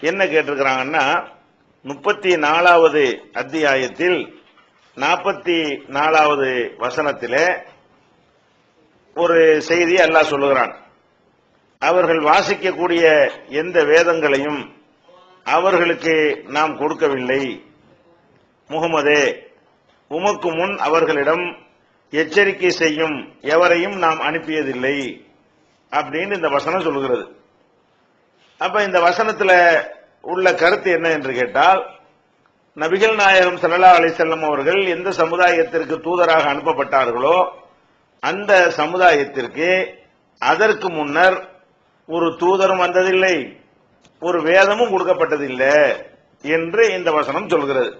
என்ன கேட்டிருக்கிறாங்கன்னா முப்பத்தி நாலாவது அத்தியாயத்தில் நாற்பத்தி நாலாவது வசனத்திலே ஒரு செய்தி அல்லாஹ் சொல்லுகிறான். அவர்கள் வாசிக்கக்கூடிய எந்த வேதங்களையும் அவர்களுக்கு நாம் கொடுக்கவில்லை. முகமதே உமக்கு முன் அவர்களிடம் எச்சரிக்கை செய்யும் எவரையும் நாம் அனுப்பியதில்லை அப்படின்னு இந்த வசனம் சொல்லுகிறது. அப்ப இந்த வசனத்துல உள்ள கருத்து என்ன என்று கேட்டால் நபிகள் நாயகம் சல்லா அலிசல்லம் அவர்கள் எந்த சமுதாயத்திற்கு தூதராக அனுப்பப்பட்டார்களோ அந்த சமுதாயத்திற்கு அதற்கு முன்னர் ஒரு தூதரும் வந்ததில்லை ஒரு வேதமும் கொடுக்கப்பட்டதில்லை என்று இந்த வசனம் சொல்கிறது.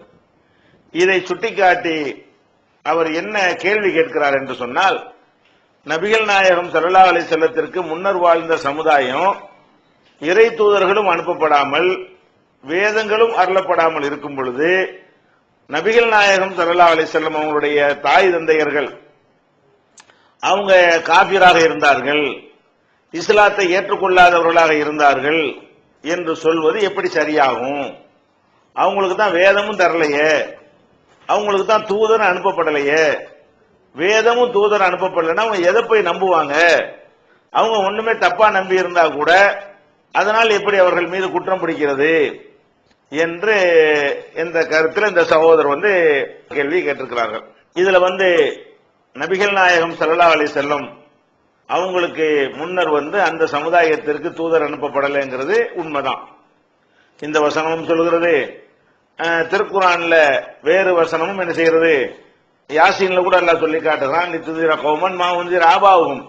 இதை சுட்டிக்காட்டி அவர் என்ன கேள்வி கேட்கிறார் என்று சொன்னால் நபிகள் நாயகம் சல்லா அலைஹி செல்லத்திற்கு முன்னர் வாழ்ந்த சமுதாயம் இறை தூதர்களும் அனுப்பப்படாமல் வேதங்களும் அருளப்படாமல் இருக்கும் பொழுது நபிகள் நாயகம் ஸல்லல்லாஹு அலி செல்லம் அவங்களுடைய தாய் தந்தையர்கள் அவங்க காபிராக இருந்தார்கள் இஸ்லாத்தை ஏற்றுக்கொள்ளாதவர்களாக இருந்தார்கள் என்று சொல்வது எப்படி சரியாகும்? அவங்களுக்கு தான் வேதமும் தரலையே. அவங்களுக்கு தான் தூதர் அனுப்பப்படலையே. வேதமும் தூதர் அனுப்பப்படலைன்னா அவங்க எதை போய் நம்புவாங்க? அவங்க ஒண்ணுமே தப்பா நம்பி இருந்தா கூட அதனால் எப்படி அவர்கள் மீது குற்றம் பிடிக்கிறது என்று இந்த கருத்தில் இந்த சகோதரர் வந்து கேள்வி கேட்டிருக்கிறார்கள். இதுல வந்து நபிகள் நாயகம் சல்லா அலி செல்லம் அவங்களுக்கு முன்னர் வந்து அந்த சமுதாயத்திற்கு தூதர் அனுப்பப்படலைங்கிறது உண்மைதான். இந்த வசனமும் சொல்கிறது திருக்குறான்ல வேறு வசனமும் என்ன செய்கிறது? யாசின்ல கூட எல்லாம் சொல்லி காட்டுறான் நித்துதிர கௌமன் மாவுந்திர ஆபாவும்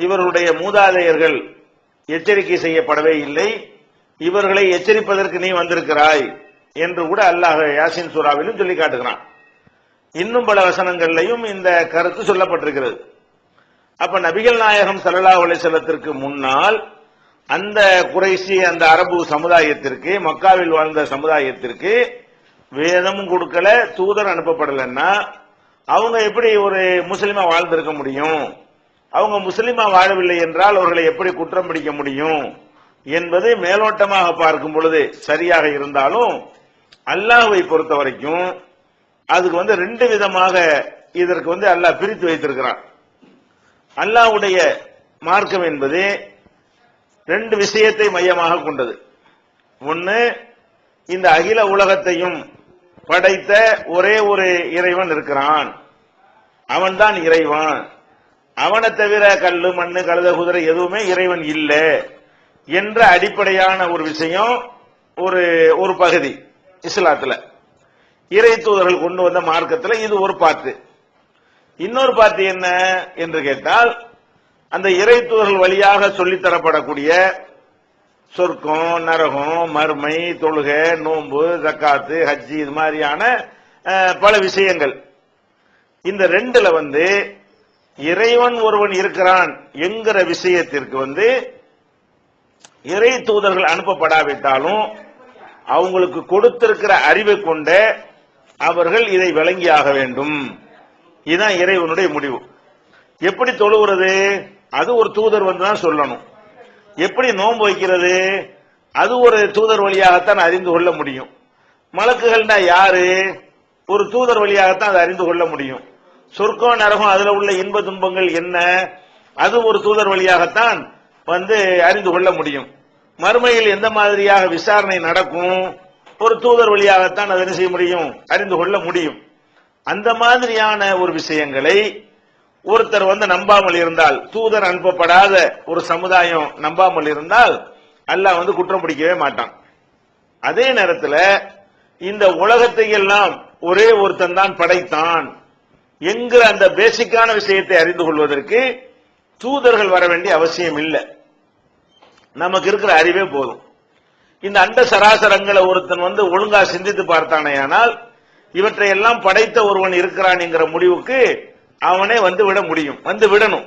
இவர்களுடைய மூதாதையர்கள் எச்சரிக்கை செய்யப்படவே இல்லை. இவர்களை எச்சரிப்பதற்கு நீ வந்திருக்கிறாய் என்று கூட அல்லாஹ் யாசின் சூறாவிலும் சொல்லி காட்டுகிறான். இன்னும் பல வசனங்கள்லையும் இந்த கருத்து சொல்லப்பட்டிருக்கிறது. அப்ப நபிகள் நாயகம் சல்லா அலைஹி முன்னால் அந்த குறைசி அந்த அரபு சமுதாயத்திற்கு மக்காவில் வாழ்ந்த சமுதாயத்திற்கு வேதமும் கொடுக்கல தூதர் அனுப்பப்படலைன்னா அவங்க எப்படி ஒரு முஸ்லிமா வாழ்ந்திருக்க முடியும்? அவங்க முஸ்லிமா வாழவில்லை என்றால் அவர்களை எப்படி குற்றம் பிடிக்க முடியும் என்பது மேலோட்டமாக பார்க்கும் பொழுது சரியாக இருந்தாலும் அல்லாஹுவை பொறுத்த வரைக்கும் அதுக்கு வந்து ரெண்டு விதமாக இதற்கு வந்து அல்லாஹ் பிரித்து வைத்திருக்கிறான். அல்லாஹ்வுடைய மார்க்கம் என்பது ரெண்டு விஷயத்தை மையமாக கொண்டது. ஒன்னு இந்த அகில உலகத்தையும் படைத்த ஒரே ஒரு இறைவன் இருக்கிறான். அவன்தான் இறைவன். அவனை தவிர கல்லு மண்ணு கழுத குதிரை எதுவுமே இறைவன் இல்லை என்ற அடிப்படையான ஒரு விஷயம் ஒரு ஒரு பகுதி இஸ்லாத்துல. இறை தூதர்கள் கொண்டு வந்த மார்க்கத்தில் இது ஒரு பாட்டு. இன்னொரு பாட்டு என்ன என்று கேட்டால் அந்த இறை தூதர்கள் வழியாக சொல்லித் தரப்படக்கூடிய சொர்க்கம் நரகம் மறுமை தொழுகை நோன்பு ஜக்காத்து ஹஜ்ஜி இது மாதிரியான பல விஷயங்கள். இந்த ரெண்டுல வந்து இறைவன் ஒருவன் இருக்கிறான் என்கிற விஷயத்திற்கு வந்து இறை தூதர்கள் அனுப்பப்படாவிட்டாலும் அவங்களுக்கு கொடுத்திருக்கிற அறிவை கொண்ட அவர்கள் இதை விளங்கியாக வேண்டும். இதுதான் இறைவனுடைய முடிவு. எப்படி தொழுகிறது அது ஒரு தூதர் வந்து தான் சொல்லணும். எப்படி நோன்பு வைக்கிறது? அது ஒரு தூதர் வழியாகத்தான் அறிந்து கொள்ள முடியும். மலக்குகள்னா யாரு? ஒரு தூதர் வழியாகத்தான் அதை அறிந்து கொள்ள முடியும். சொர்க்கம் நரகம் அதுல உள்ள இன்ப துன்பங்கள் என்ன? அது ஒரு தூதர் வழியாகத்தான் வந்து அறிந்து கொள்ள முடியும். மறுமையில் எந்த மாதிரியாக விசாரணை நடக்கும்? ஒரு தூதர் வழியாகத்தான் அதை என்ன செய்ய முடியும்? அறிந்து கொள்ள முடியும். அந்த மாதிரியான ஒரு விஷயங்களை ஒருத்தர் வந்து நம்பாமல் இருந்தால் தூதர் அனுப்பப்படாத ஒரு சமுதாயம் நம்பாமல் இருந்தால் அல்லாஹ் வந்து குற்றம் பிடிக்கவே மாட்டான். அதே நேரத்தில் இந்த உலகத்தை எல்லாம் ஒரே ஒருத்தன் தான் படைத்தான். என்கிற அந்த பேசிக்கான விஷயத்தை அறிந்து கொள்வதற்கு தூதர்கள் வர வேண்டிய அவசியம் இல்லை. நமக்கு இருக்கிற அறிவே போதும். இந்த அண்ட சராசரங்களை ஒருத்தன் வந்து ஒழுங்கா சிந்தித்து பார்த்தானேயானால் இவற்றை எல்லாம் படைத்த ஒருவன் இருக்கிறான் என்கிற முடிவுக்கு அவனே வந்து விட முடியும் வந்து விடணும்.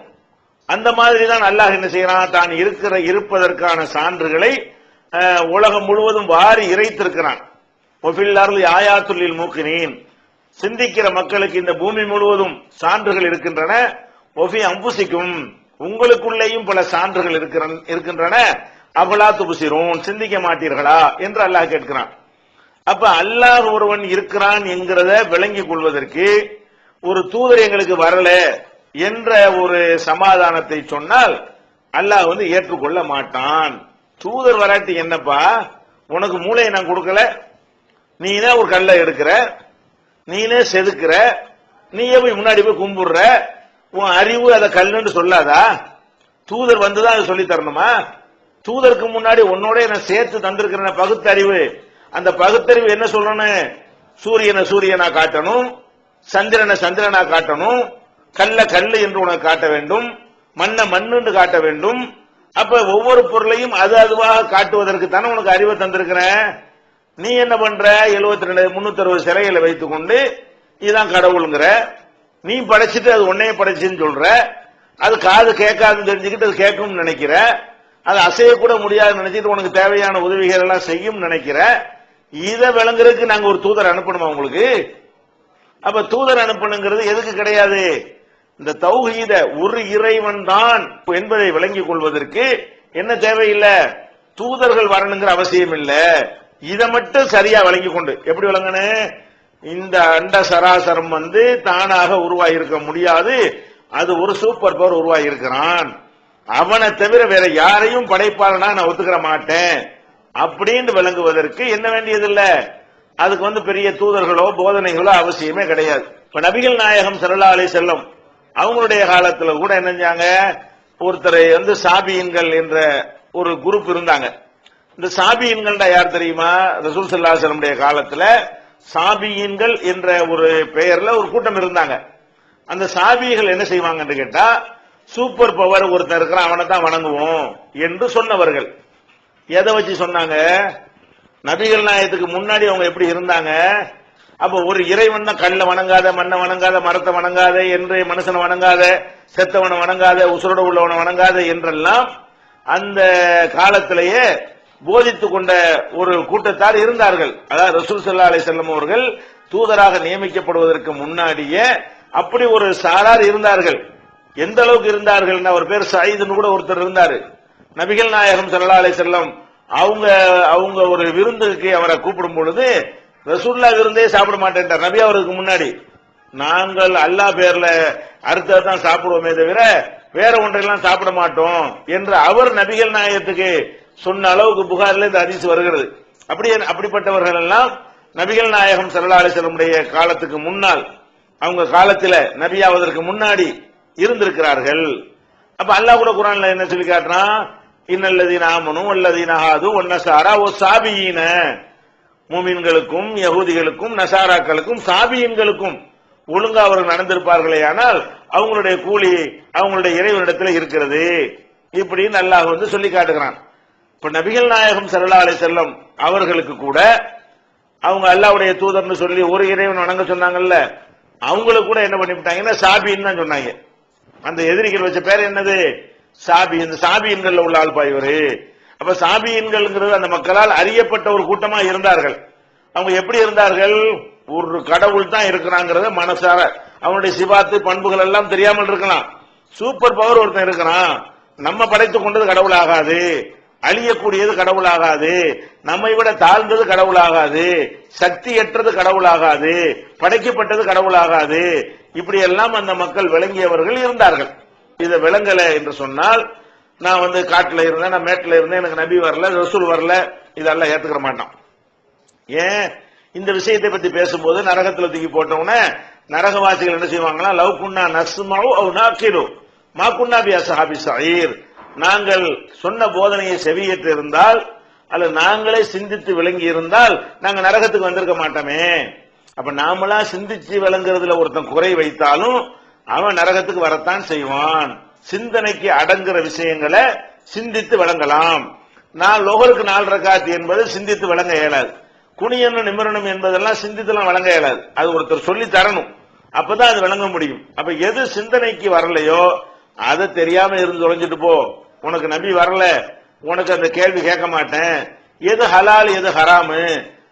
அந்த மாதிரி தான் அல்லாஹ் என்ன செய்யறான்? தான் இருக்கிற இருப்பதற்கான சான்றுகளை உலகம் முழுவதும் வாரி இறைத்திருக்கிறான். ஒஃபில்லார்லி ஆயாத்துல்லில் மூக்கினேன் சிந்திக்கிற மக்களுக்கு இந்த பூமி முழுவதும் சான்றுகள் இருக்கின்றன. ஒஃபி அம்புசிக்கும். உங்களுக்குள்ளேயும் பல சான்றுகள் இருக்கின்றன. அபலா துபுசிரும் சிந்திக்க மாட்டீர்களா? என்று அல்லாஹ் கேட்கிறான். அப்ப அல்லாஹ் ஒருவன் இருக்கிறான் என்கிறத விளங்கிக் கொள்வதற்கு ஒரு தூதர் எங்களுக்கு வரல என்ற ஒரு சமாதானத்தை சொன்னால் அல்லாஹ் வந்து ஏற்றுக்கொள்ள மாட்டான். தூதர் வராட்டி என்னப்பா? உனக்கு மூளையை நான் கொடுக்கல. நீ தான் ஒரு கல்லை எடுக்கிற? நீனே செதுக்கிற நீயே போய் முன்னாடி போய் கும்பிடுற உன் அறிவு அதை கல்லுன்னு சொல்லாதா? தூதர் வந்துதான் அதை சொல்லி தரணுமா? தூதருக்கு முன்னாடி உன்னோட நான் சேர்த்து தந்திருக்கிற பகுத்தறிவு. அந்த பகுத்தறிவு என்ன சொல்லணும்? சூரியனை சூரியனா காட்டணும் சந்திரனை சந்திரனா காட்டணும் கல்ல கல்லு என்று உனக்கு காட்ட வேண்டும் மண்ணை மண்ணுன்னு காட்ட வேண்டும். அப்ப ஒவ்வொரு பொருளையும் அது அதுவாக காட்டுவதற்கு தானே உனக்கு அறிவை தந்திருக்கிறேன் நீ என்ன பண்ற? 72 ரெண்டு முன்னூத்தி அறுபது சிலைகளை வைத்துக் கொண்டு கடவுளுங்கிற. நீ படைச்சிட்டு அது உன்னைய படைச்சுன்னு சொல்ற. அது காது கேட்காதுன்னு தெரிஞ்சுக்கிட்டு அது கேட்கும்னு நினைக்கிற. அது அசைய கூட முடியாதுன்னு நினைச்சிட்டு உனக்கு தேவையான உதவிகள் எல்லாம் செய்யும் நினைக்கிற. இதை விளங்குறதுக்கு நாங்க ஒரு தூதர் அனுப்பணுமா உங்களுக்கு? அப்ப தூதர் அனுப்பணுங்கிறது எதுக்கு கிடையாது? இந்த தௌஹீத ஒரு இறைவன் தான் என்பதை விளங்கிக் கொள்வதற்கு என்ன தேவையில்லை? தூதர்கள் வரணுங்கிற அவசியம் இல்லை. இதை மட்டும் சரியா விளங்கிக் கொண்டு. எப்படி விளங்கணும் இந்த அண்ட சராசரம் வந்து தானாக உருவாகி இருக்க முடியாது. அது ஒரு சூப்பர் பவர் உருவாகி இருக்கிறான் அவனை தவிர வேற யாரையும் படைப்பாளனா நான் ஒத்துக்கிற மாட்டேன். அப்படின்னு விளங்குவதற்கு என்ன வேண்டியதில்ல? அதுக்கு வந்து பெரிய தூதர்களோ போதனைகளோ அவசியமே கிடையாது. இப்ப நபிகள் நாயகம் சரலா அலி செல்லம் அவங்களுடைய காலத்துல கூட என்ன செஞ்சாங்க? ஒருத்தரை வந்து சாபியன்கள் என்ற ஒரு குரூப் இருந்தாங்க. இந்த சாபியின்கள்டா யார் தெரியுமா? ரசூல் சல்லா செல்லமுடைய காலத்துல சாபியன்கள் என்ற ஒரு பெயர்ல ஒரு கூட்டம் இருந்தாங்க. அந்த சாபியர்கள் என்ன செய்வாங்கன்னு கேட்டா சூப்பர் பவர் ஒருத்தன் இருக்கிறான் அவனை தான் வணங்குவோம் என்று சொன்னவர்கள். எதை வச்சு சொன்னாங்க? நபிகள் நாயகத்துக்கு முன்னாடி அவங்க எப்படி இருந்தாங்க? அப்ப ஒரு இறைவன் தான் கல்ல வணங்காத மண்ணை வணங்காத மரத்தை வணங்காத என்று மனுஷனை வணங்காத செத்தவனை வணங்காத உசுரோட உள்ளவனை வணங்காத என்றெல்லாம் அந்த காலத்திலேயே போதித்துக் கொண்ட ஒரு கூட்டத்தார் இருந்தார்கள். அதாவது ரசூல் சல்லா அலி செல்லம் அவர்கள் தூதராக நியமிக்கப்படுவதற்கு முன்னாடியே அப்படி ஒரு சாரார் இருந்தார்கள். எந்த அளவுக்கு இருந்தார்கள் அவர் பேர் சயீதுன்னு கூட ஒருத்தர் இருந்தாரு. நபிகள் நாயகம் சல்லா அலி செல்லம் அவங்க அவங்க ஒரு விருந்துக்கு அவரை கூப்பிடும் பொழுது ரசூல்லா விருந்தே சாப்பிட மாட்டேன்ட்டார். நபி அவருக்கு முன்னாடி. நாங்கள் அல்லாஹ் பேர்ல தான் சாப்பிடுவோமே தவிர வேற ஒன்றையெல்லாம் சாப்பிட மாட்டோம் என்று அவர் நபிகள் நாயகத்துக்கு சொன்ன அளவுக்கு புகார்ல இந்த அதிசு வருகிறது. அப்படி அப்படிப்பட்டவர்கள் எல்லாம் நபிகள் நாயகம் சல்லா காலத்துக்கு முன்னால் அவங்க காலத்துல நபியாவதற்கு முன்னாடி இருந்திருக்கிறார்கள். அப்ப அல்லாஹ் கூட குரான்ல என்ன சொல்லி காட்டுறான்? இன்னல்லதீன ஆமனும் அல்லதீன ஹாது ஒன்னசாரா ஓ சாபியீன. மூமின்களுக்கும் யகூதிகளுக்கும் நசாராக்களுக்கும் சாபியன்களுக்கும் ஒழுங்கா அவர்கள் நடந்திருப்பார்களே ஆனால் அவங்களுடைய கூலி அவங்களுடைய இறைவனிடத்தில் இருக்கிறது. இப்படின்னு அல்லாஹ் வந்து சொல்லி காட்டுகிறான். இப்ப நபிகள் நாயகம் சல்லா அலை செல்லம் அவர்களுக்கு கூட அவங்க அல்லாவுடைய தூதர்னு சொல்லி ஒரு இறைவன் வணங்க சொன்னாங்கல்ல அவங்களுக்கு கூட என்ன பண்ணிவிட்டாங்கன்னா சாபின்னு தான் சொன்னாங்க. அந்த எதிரிகள் வச்ச பேர் என்னது? சாபி. இந்த சாபியன்கள் உள்ள ஆள் பாய்வரு அப்ப சாபியன்கள்ங்கிறது அந்த மக்களால் அறியப்பட்ட ஒரு கூட்டமா இருந்தார்கள். அவங்க எப்படி இருந்தார்கள்? ஒரு கடவுள் தான் இருக்கிறாங்கிறத மனசார அவனுடைய சிவாத்து பண்புகள் எல்லாம் தெரியாமல் இருக்கலாம். சூப்பர் பவர் ஒருத்தன் இருக்கிறான். நம்ம படைத்துக் கொண்டது கடவுள் ஆகாது. அழியக்கூடியது கடவுள் ஆகாது நம்மை விட தாழ்ந்தது கடவுள் ஆகாது சக்தியற்றது கடவுள் ஆகாது படைக்கப்பட்டது கடவுள் ஆகாது இப்படி எல்லாம் அந்த மக்கள் விளங்கியவர்கள் இருந்தார்கள். இதை விளங்கல என்று சொன்னால் நான் வந்து காட்டுல இருந்தேன் நான் மேட்டில் இருந்தேன் எனக்கு நபி வரல ரசூல் வரல இதெல்லாம் ஏத்துக்கிற மாட்டான். ஏன்? இந்த விஷயத்தை பத்தி பேசும்போது நரகத்துல தூக்கி போட்டவுடனே நரகவாசிகள் என்ன செய்வாங்கன்னா லவ் குன்னா நஸ்மாவு அவ் மா குன்னா பி அஸ்ஹாபி சாயிர் நாங்கள் சொன்ன போதனையை செவியேற்று இருந்தால் அல்லது நாங்களே சிந்தித்து விளங்கி இருந்தால் நாங்க நரகத்துக்கு வந்திருக்க மாட்டோமே. அப்ப நாமளா சிந்திச்சு விளங்குறதுல ஒருத்தன் குறை வைத்தாலும் அவன் நரகத்துக்கு வரத்தான் செய்வான். சிந்தனைக்கு அடங்குற விஷயங்களை சிந்தித்து விளங்கலாம். நான் லோகருக்கு நாலு ரக்காத்து என்பது சிந்தித்து விளங்க இயலாது. குனியனும் நிமிரணும் என்பதெல்லாம் சிந்தித்துலாம் வழங்க இயலாது. அது ஒருத்தர் சொல்லி தரணும். அப்பதான் அது விளங்க முடியும். அப்ப எது சிந்தனைக்கு வரலையோ அதை தெரியாம இருந்து தொலைஞ்சிட்டு போ. உனக்கு நபி வரல உனக்கு அந்த கேள்வி கேட்க மாட்டேன். எது ஹலால் எது ஹராமு?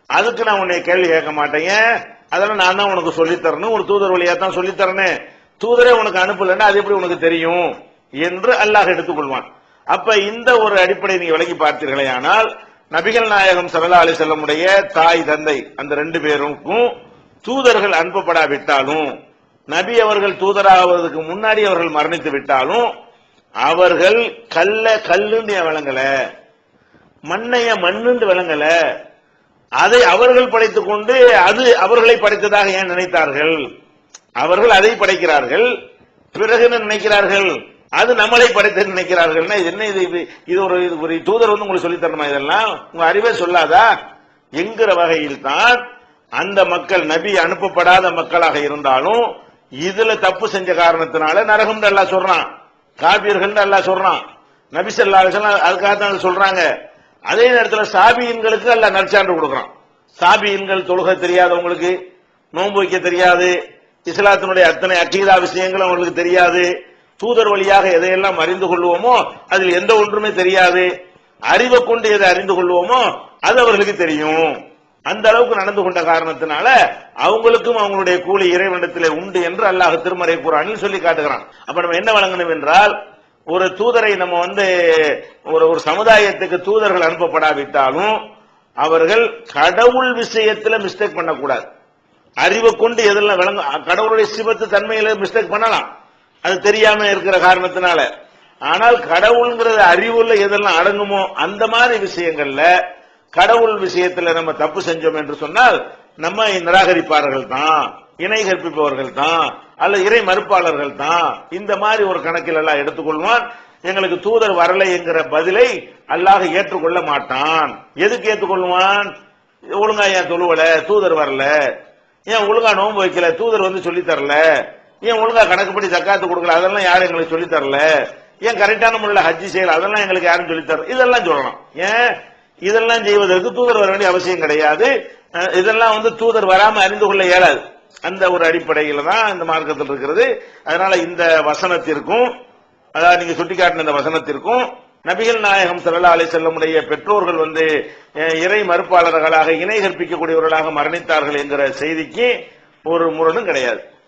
அதுக்கு நான் உன்னை கேள்வி கேட்க மாட்டேன். ஏன்? அதெல்லாம் நான் தான் உனக்கு சொல்லித் தரணும். ஒரு தூதர் வழியா தான் சொல்லித் தூதரே உனக்கு அனுப்பலன்னா அது எப்படி உனக்கு தெரியும்? என்று அல்லாஹ் எடுத்துக்கொள்வான். அப்ப இந்த ஒரு அடிப்படை நீங்க விலகி பார்த்தீர்களே ஆனால் நபிகள் நாயகம் சல்லா அலி செல்லமுடைய தாய் தந்தை அந்த ரெண்டு பேருக்கும் தூதர்கள் அனுப்பப்படாவிட்டாலும் நபி அவர்கள் தூதராவதற்கு முன்னாடி அவர்கள் மரணித்து விட்டாலும் அவர்கள் கல்ல கல்லுன்னு ஏன் விளங்கல மண்ணைய மண்ணுன்னு விளங்கல. அதை அவர்கள் படைத்துக் கொண்டு அது அவர்களை படைத்ததாக ஏன் நினைத்தார்கள்? அவர்கள் அதை படைக்கிறார்கள் பிறகு நினைக்கிறார்கள்? அது நம்மளை படைத்து நினைக்கிறார்கள். என்ன இது இது- இது ஒரு இது ஒரு தூதர் வந்து உங்களுக்கு சொல்லித் தரணுமா இதெல்லாம்? உங்க அறிவே சொல்லாதா? என்கிற வகையில் தான் அந்த மக்கள் நபி அனுப்பப்படாத மக்களாக இருந்தாலும் இதுல தப்பு செஞ்ச காரணத்தினால நரகம் எல்லாம் சொல்றான். காபியர்கள் எல்லாம் சொல்றான். நபிசல்லா அதுக்காக தான் சொல்றாங்க. அதே நேரத்தில் சாபியின்களுக்கு அல்ல நற்சான்று கொடுக்குறான். சாபியின்கள் தொழுக தெரியாதவங்களுக்கு நோன்பு வைக்க தெரியாது இஸ்லாத்தினுடைய அத்தனை அக்கீதா விஷயங்களும் அவங்களுக்கு தெரியாது. தூதர் வழியாக எதையெல்லாம் அறிந்து கொள்வோமோ அதில் எந்த ஒன்றுமே தெரியாது. அறிவை கொண்டு எதை அறிந்து கொள்வோமோ அது அவர்களுக்கு தெரியும். அந்த அளவுக்கு நடந்து கொண்ட காரணத்தினால அவங்களுக்கும் அவங்களுடைய கூலி இறைவனிடத்திலே உண்டு என்று அல்லாஹ் திருமறை குரானில் சொல்லி காட்டுகிறான். அப்ப நம்ம என்ன வழங்கணும் என்றால் ஒரு தூதரை நம்ம வந்து ஒரு ஒரு சமுதாயத்துக்கு தூதர்கள் அனுப்பப்படாவிட்டாலும் அவர்கள் கடவுள் விஷயத்துல மிஸ்டேக் பண்ணக்கூடாது. அறிவை கொண்டு எதெல்லாம் விளங்க கடவுளுடைய சிவத்து தன்மையில மிஸ்டேக் பண்ணலாம். அது தெரியாம இருக்கிற காரணத்தினால. ஆனால் கடவுள்ங்கிறது அறிவுள்ள எதெல்லாம் அடங்குமோ அந்த மாதிரி விஷயங்கள்ல கடவுள் விஷயத்துல நம்ம தப்பு செஞ்சோம் என்று சொன்னால் நம்ம நிராகரிப்பார்கள் தான் இணை கற்பிப்பவர்கள் தான் அல்ல இறை மறுப்பாளர்கள் தான். இந்த மாதிரி ஒரு கணக்கில் எல்லாம் எடுத்துக்கொள்வான். எங்களுக்கு தூதர் வரலை என்கிற பதிலை அல்லாஹ் ஏற்றுக்கொள்ள மாட்டான். எதுக்கு ஏற்றுக்கொள்வான்? ஒழுங்கா ஏன் தொழுவல? தூதர் வரல. ஏன் ஒழுங்கா நோன்பு வைக்கல? தூதர் வந்து சொல்லி தரல. ஏன் ஒழுங்கா கணக்குப்படி சக்காத்து கொடுக்கல? அதெல்லாம் யாரும் எங்களுக்கு சொல்லி தரல. ஏன் கரெக்டான முறையில் ஹஜ்ஜி செய்யல? அதெல்லாம் எங்களுக்கு யாரும் சொல்லி தரல. இதெல்லாம் சொல்லலாம். ஏன்? இதெல்லாம் செய்வதற்கு தூதர் வர வேண்டிய அவசியம் கிடையாது. இதெல்லாம் வந்து தூதர் வராம அறிந்து கொள்ள இயலாது. அந்த ஒரு அடிப்படையில் தான் இந்த மார்க்கத்தில் இருக்கிறது. அதனால இந்த வசனத்திற்கும் அதாவது நீங்க சுட்டிக்காட்டின இந்த வசனத்திற்கும் நபிகள் நாயகம் ஸல்லல்லாஹு அலைஹி செல்லமுடைய பெற்றோர்கள் வந்து இறை மறுப்பாளர்களாக இணை கற்பிக்கக்கூடியவர்களாக மரணித்தார்கள் என்கிற செய்திக்கு ஒரு முரணும் கிடையாது.